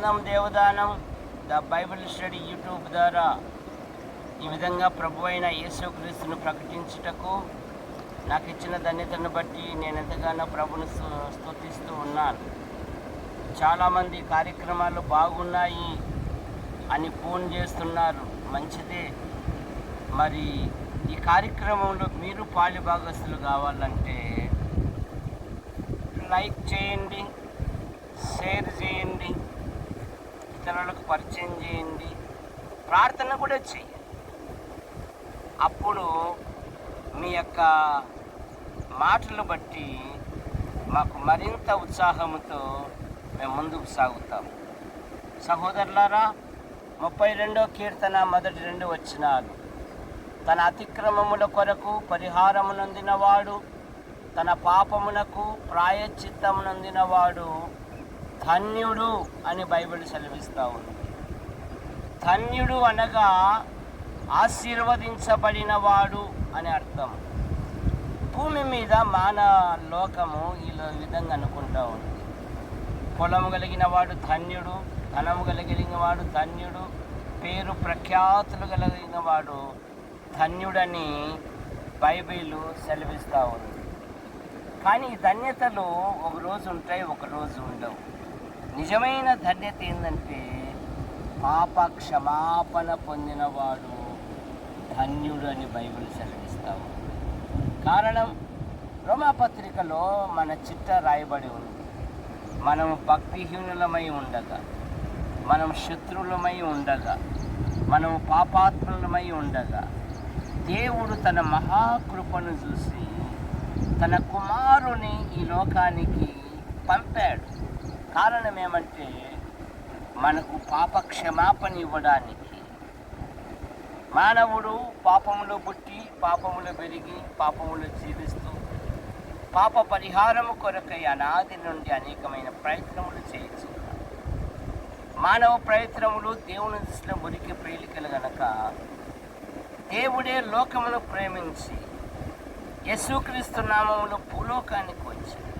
బృందం Devadanam the Bible study YouTube ద్వారా ఈ విధంగా ప్రభు అయిన యేసుక్రీస్తును ప్రకటించుటకు నాకు ఇచ్చిన ధన్యతను బట్టి నేను ఎంతగానో ప్రభుని స్తు- స్తుతిస్తూ ఉన్నాను. చాలామంది కార్యక్రమాలు బాగున్నాయి అని ఫోన్ చేస్తున్నారు. మంచిదే. మరి ఈ కార్యక్రమంలో మీరు పాలిభాగస్తులు కావాలంటే లైక్ చేయండి షేర్ చేయండి. ఇతరులకు పరిచయం చేయండి. ప్రార్థన కూడా చేయండి అప్పుడు మీ యొక్క మాటలు బట్టి మాకు మరింత ఉత్సాహంతో మేము ముందుకు సాగుతాం. సహోదరులారా ముప్పై రెండో కీర్తన మొదటి రెండు వచ్చినాలు తన అతిక్రమముల కొరకు పరిహారమునందినవాడు తన పాపమునకు ప్రాయశ్చిత్తమునందినవాడు ధన్యుడు అని బైబిల్ సెలవిస్తూ ఉంది. ధన్యుడు అనగా ఆశీర్వదించబడినవాడు అని అర్థం. భూమి మీద మాన లోకము ఈ విధంగా అనుకుంటా ఉంది. పొలము కలిగిన వాడు ధన్యుడు ధనము కలిగిన వాడు ధన్యుడు పేరు ప్రఖ్యాతులు కలిగిన వాడు ధన్యుడని బైబిల్ సెలవిస్తూ ఉంది. కానీ ఈ ధన్యతలు ఒక రోజు ఉంటాయి ఒకరోజు ఉండవు. నిజమైన ధన్యత ఏంటంటే పాప క్షమాపణ పొందినవాడు ధన్యుడు అని బైబిల్ సెలవిస్తాము. కారణం రోమాపత్రికలో మన చిట్ట రాయబడి ఉంది. మనం భక్తిహీనులమై ఉండగా మనం శత్రువులమై ఉండగా మనం పాపాత్ములమై ఉండగా దేవుడు తన మహాకృపను చూసి తన కుమారుని ఈ లోకానికి పంపాడు. కారణం ఏమంటే మనకు పాప క్షమాపణ ఇవ్వడానికి మానవుడు పాపములో పుట్టి పాపములో పెరిగి పాపములో జీవిస్తూ పాప పరిహారము కొరకై అనాది నుండి అనేకమైన ప్రయత్నములు చేయొచ్చు. మానవ ప్రయత్నములు దేవుని దృష్టిలో మురికి ప్రేలికలు గనక దేవుడే లోకమును ప్రేమించి యేసుక్రీస్తు నామములు భూలోకానికి వచ్చింది.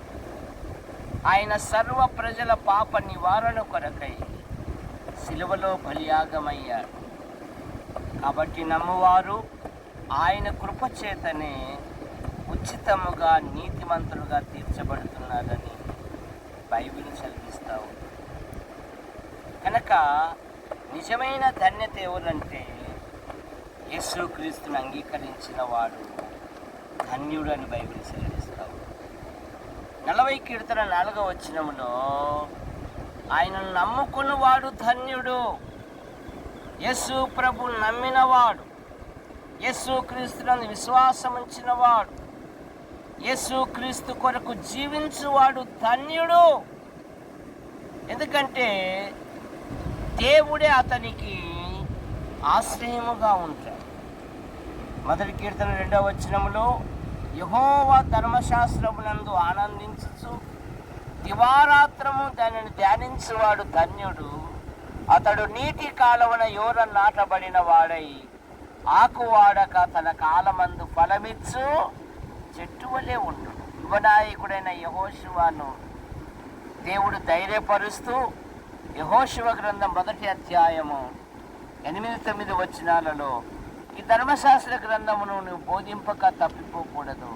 ఆయన సర్వ ప్రజల పాప నివారణ కొరకై శిలువలో బలియాగమయ్యాడు. కాబట్టి నమ్మవారు ఆయన కృపచేతనే ఉచితముగా నీతిమంతులుగా తీర్చబడుతున్నారని బైబిల్ చదివిస్తావు కనుక నిజమైన ధన్యత ఎవరంటే యేసుక్రీస్తుని అంగీకరించిన వాడు ధన్యుడు అని బైబిల్ చదివిస్తావు నలభై కీర్తన నాలుగవ వచ్చినములో ఆయనను నమ్ముకున్నవాడు ధన్యుడు. యస్సు ప్రభు నమ్మినవాడు. యస్సు క్రీస్తునందు విశ్వాసం ఉంచినవాడు. యస్సు క్రీస్తు కొరకు జీవించువాడు ధన్యుడు. ఎందుకంటే దేవుడే అతనికి ఆశ్రయముగా ఉంటాడు. మొదటి కీర్తన రెండవ వచనములో యహోవా ధర్మశాస్త్రమునందు ఆనందించుచు దివారాత్రము దానిని ధ్యానించువాడు ధన్యుడు. అతడు నీటి కాలవన యోర నాటబడిన వాడై ఆకు వాడక తన కాలమందు ఫలమిచ్చు చెట్టు వలె ఉండు. యువనాయకుడైన యహోశివాను దేవుడు ధైర్యపరుస్తూ యహోశివ గ్రంథం మొదటి అధ్యాయము ఎనిమిది తొమ్మిది వచనాలలో ఈ ధర్మశాస్త్ర గ్రంథమును నువ్వు బోధింపక తప్పిపోకూడదు.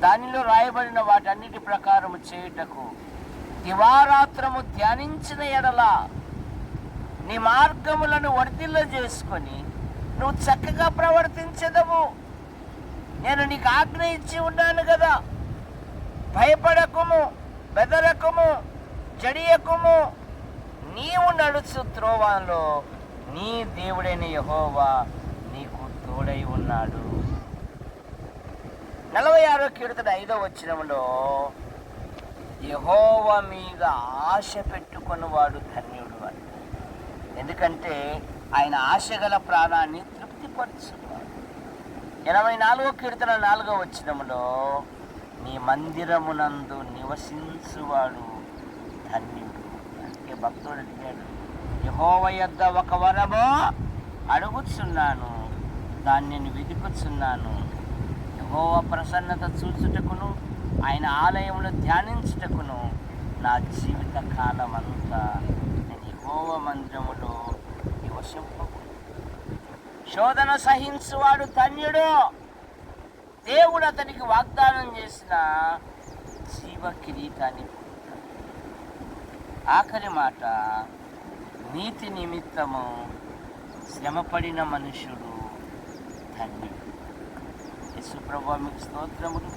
దానిలో రాయబడిన వాటన్నిటి ప్రకారము చేయుటకు దివారాత్రము ధ్యానించిన ఎడల నీ మార్గములను వర్తిల్ల చేసుకొని నువ్వు చక్కగా ప్రవర్తించదము. నేను నీకు ఆజ్ఞ ఇచ్చి ఉన్నాను కదా. భయపడకుము బెదరకుము జడియకుము. నీవు నడుచు త్రోవాలో నీ దేవుడైన యహోవా నీకు తోడై ఉన్నాడు. నలభై ఆరో కీర్తన ఐదో వచ్చినంలో యహోవ మీద ఆశ పెట్టుకున్నవాడు ధన్యుడు అని. ఎందుకంటే ఆయన ఆశ గల ప్రాణాన్ని తృప్తిపరుచుకున్నాడు. ఎనభై నాలుగో కీర్తన నాలుగో వచ్చినంలో నీ మందిరమునందు నివసించువాడు ధన్యుడు. అందుకే భక్తుడు అడిగాడు యహోవ యొద్ద ఒక వరము అడుగుచున్నాను. దాన్ని నేను వెతుకుచున్నాను యహోవ ప్రసన్నత చూచుటకును ఆయన ఆలయంలో ధ్యానించుటకును నా జీవిత కాలం అంతా నేను యహోవ మందిరములో నివసింపకు శోధన సహించువాడు ధన్యుడు. దేవుడు అతనికి వాగ్దానం చేసిన జీవ కిరీటాన్ని ఆఖరి మాట నీతి నిమిత్తము శ్రమపడిన మనుషుడు ధన్యుడు యేసుప్రభు మీకు స్తోత్రములు.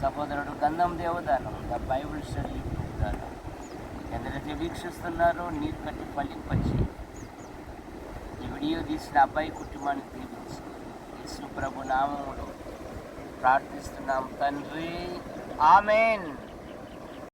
సహోదరుడు Gandham Devadanam the Bible study YouTube ద్వారా ఎందరైతే వీక్షిస్తున్నారో నీరు కట్టి ఫలింపచి ఈ వీడియో తీసిన అబ్బాయి కుటుంబానికి దీవించి యశుప్రభు నామములో ప్రార్థిస్తున్నాం. తండ్రి ఆమెన్.